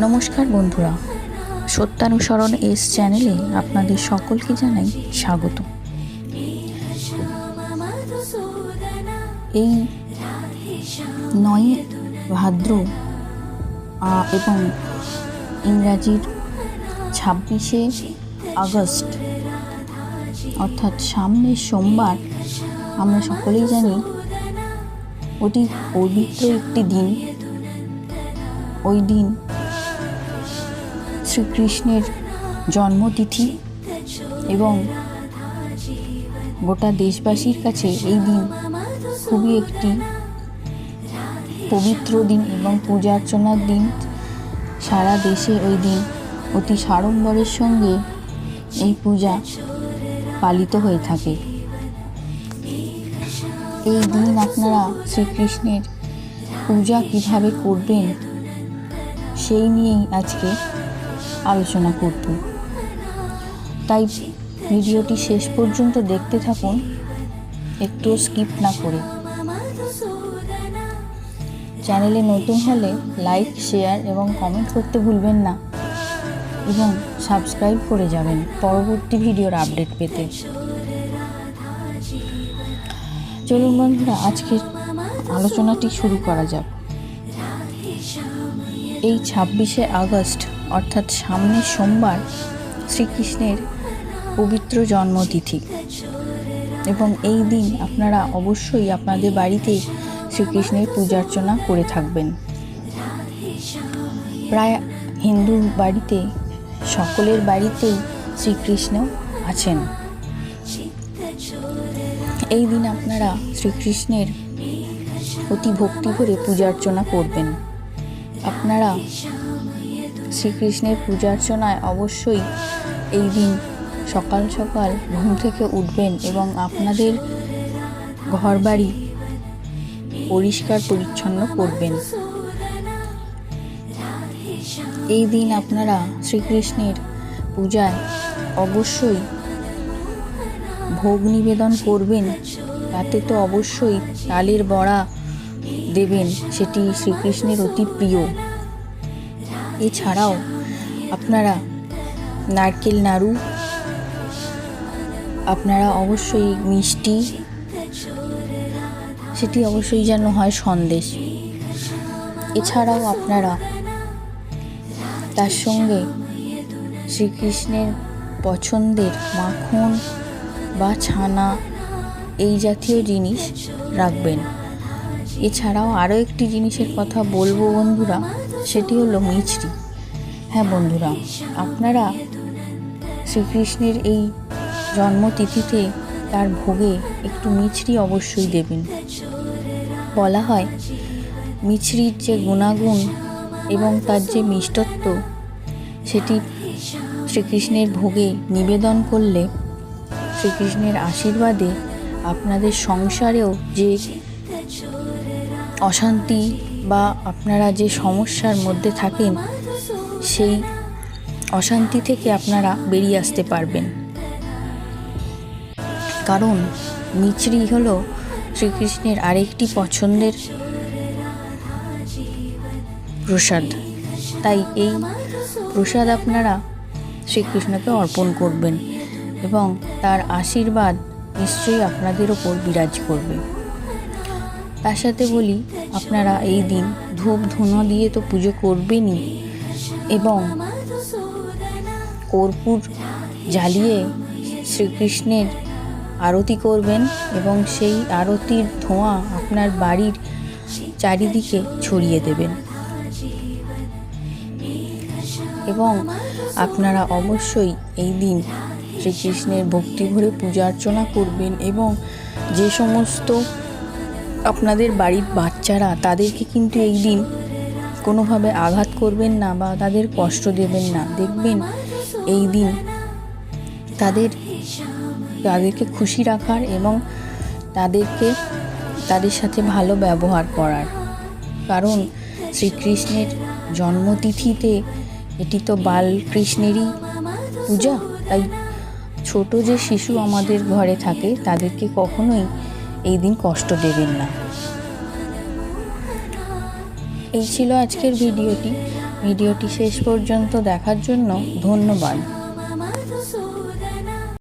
নমস্কার বন্ধুরা, সত্যানুসরণ এস চ্যানেলে আপনাদের সকলকে জানাই স্বাগত। এই নয় ভাদ্র এবং ইংরাজির ছাব্বিশে আগস্ট, অর্থাৎ সামনের সোমবার, আমরা সকলেই জানি অতি পবিত্র একটি দিন। ওই দিন শ্রীকৃষ্ণের জন্মতিথি এবং গোটা দেশবাসীর কাছে এই দিন খুবই একটি পবিত্র দিন এবং পূজা অর্চনার দিন। সারা দেশে ওই দিন অতি সাড়ম্বরের সঙ্গে এই পূজা পালিত হয়ে থাকে। এই দিন আপনারা শ্রীকৃষ্ণের পূজা কীভাবে করবেন, সেই নিয়েই আজকে আলোচনা করব। তাই ভিডিওটি শেষ পর্যন্ত দেখতে থাকুন। একটু স্কিপ না করে। চ্যানেলে নতুন হলে লাইক, শেয়ার এবং কমেন্ট করতে ভুলবেন না। এবং সাবস্ক্রাইব করে যাবেন পরবর্তী ভিডিওর আপডেট পেতে। চলুন বন্ধুরা, আজকের আলোচনাটি শুরু করা যাক। এই ছাব্বিশে আগস্ট অর্থাৎ সামনের সোমবার শ্রীকৃষ্ণের পবিত্র জন্মতিথি। এবং এই দিন আপনারা অবশ্যই আপনাদের বাড়িতে শ্রীকৃষ্ণের পূজা অর্চনা করে থাকবেন। প্রায় হিন্দু বাড়িতে, সকলের বাড়িতেই শ্রীকৃষ্ণ আছেন। এই দিন আপনারা শ্রীকৃষ্ণের অতি ভক্তি ভরে পূজা অর্চনা করবেন। আপনারা শ্রীকৃষ্ণের পূজা অর্চনায় অবশ্যই এই দিন সকাল সকাল ঘুম থেকে উঠবেন এবং আপনাদের ঘরবাড়ি পরিষ্কার পরিচ্ছন্ন করবেন। এই দিন আপনারা শ্রীকৃষ্ণের পূজায় অবশ্যই ভোগ নিবেদন করবেন। তাতে তো অবশ্যই তালের বড়া দেবেন, সেটি শ্রীকৃষ্ণের অতি প্রিয়। এছাড়াও আপনারা নারকেল নাড়ু, আপনারা অবশ্যই মিষ্টি, সেটি অবশ্যই যেন হয় সন্দেশ। এছাড়াও আপনারা তার সঙ্গে শ্রীকৃষ্ণের পছন্দের মাখন বা ছানা, এই জাতীয় জিনিস রাখবেন। এছাড়াও আরও একটি জিনিসের কথা বলব বন্ধুরা সেটি হলো মিছরি। হ্যাঁ বন্ধুরা, আপনারা শ্রীকৃষ্ণের এই জন্মতিথিতে তার ভোগে একটু মিছরি অবশ্যই দেবেন। বলা হয়, মিছরির যে গুণাগুণ এবং তার যে মিষ্টত্ব, সেটি শ্রীকৃষ্ণের ভোগে নিবেদন করলে শ্রীকৃষ্ণের আশীর্বাদে আপনাদের সংসারেও যে অশান্তি বা আপনারা যে সমস্যার মধ্যে থাকেন, সেই অশান্তি থেকে আপনারা বেরিয়ে আসতে পারবেন। কারণ মিছরি হল শ্রীকৃষ্ণের আরেকটি পছন্দের প্রসাদ। তাই এই প্রসাদ আপনারা শ্রীকৃষ্ণকে অর্পণ করবেন এবং তার আশীর্বাদ নিশ্চয়ই আপনাদের ওপর বিরাজ করবে। তার সাথে বলি, আপনারা এই দিন ধূপ ধুনো দিয়ে তো পুজো করবেনই এবং কর্পূর জ্বালিয়ে শ্রীকৃষ্ণের আরতি করবেন এবং সেই আরতির ধোঁয়া আপনার বাড়ির চারিদিকে ছড়িয়ে দেবেন। এবং আপনারা অবশ্যই এই দিন শ্রীকৃষ্ণের ভক্তি ভরে পূজা অর্চনা করবেন এবং যে সমস্ত আপনাদের বাড়ির বাচ্চারা তাদেরকে কিন্তু এই দিন কোনোভাবে আঘাত করবেন না বা তাদের কষ্ট দেবেন না। দেখবেন এই দিন তাদের, তাদেরকে খুশি রাখার এবং তাদেরকে, তাদের সাথে ভালো ব্যবহার করার। কারণ শ্রীকৃষ্ণের জন্মতিথিতে এটি তো বালকৃষ্ণেরই পূজা। তাই ছোট যে শিশু আমাদের ঘরে থাকে, তাদেরকে কখনোই এই দিন কষ্ট দেবেন না। এই ছিল আজকের ভিডিওটি। ভিডিওটি শেষ পর্যন্ত দেখার জন্য ধন্যবাদ।